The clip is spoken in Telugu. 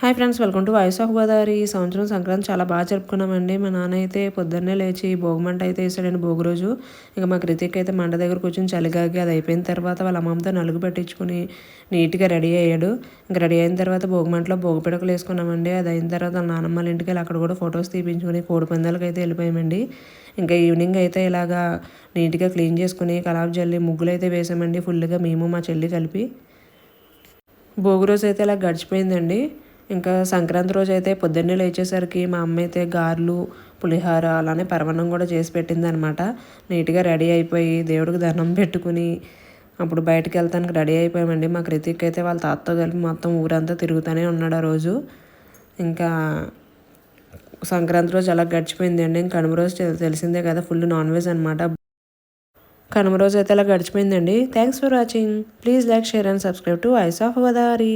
Hi friends welcome to voice of Godavari. ఈ సంవత్సరం సంక్రాంతి చాలా బాగా జరుపుకున్నామండి. మా నాన్న అయితే పొద్దున్నే లేచి భోగిమంట అయితే వేసాడండి భోగి రోజు. ఇంకా మా కృతిక్ అయితే మంట దగ్గర కూర్చొని చలిగాకి అది అయిపోయిన తర్వాత వాళ్ళ అమ్మమ్మతో నలుగు పెట్టించుకుని నీట్గా రెడీ అయ్యాడు. ఇంకా రెడీ అయిన తర్వాత భోగిమంటలో భోగి పిడకలు వేసుకున్నామండి. అది అయిన తర్వాత వాళ్ళ ఇంటికి వెళ్ళి అక్కడ కూడా ఫొటోస్ తీపించుకుని కోడి పందాలకు అయితే వెళ్ళిపోయామండి. ఇంకా ఈవినింగ్ అయితే ఇలాగా నీట్గా క్లీన్ చేసుకుని కలాబ్ జల్లి ముగ్గులు అయితే వేసామండి. ఫుల్గా మేము మా చెల్లి కలిపి. భోగి రోజు అయితే ఇలా గడిచిపోయిందండి. ఇంకా సంక్రాంతి రోజు అయితే పొద్దున్నే లేచేసరికి మా అమ్మ అయితే గారెలు పులిహార అలానే పరవన్నం కూడా చేసి పెట్టింది అనమాట నీట్గా రెడీ అయిపోయి దేవుడికి దండం పెట్టుకుని అప్పుడు బయటకు వెళ్తానికి రెడీ అయిపోయామండి. మా కృతిక్ అయితే వాళ్ళ తాతతో కలిపి మొత్తం ఊరంతా తిరుగుతూనే ఉన్నాడు ఆ రోజు. ఇంకా సంక్రాంతి రోజు అలా గడిచిపోయింది అండి. ఇంకా కనుమ రోజు తెలిసిందే కదా ఫుల్ నాన్ వెజ్ అనమాట కనుమ రోజు అయితే అలా గడిచిపోయిందండి. Thanks for watching please like share and subscribe to voice of Godavari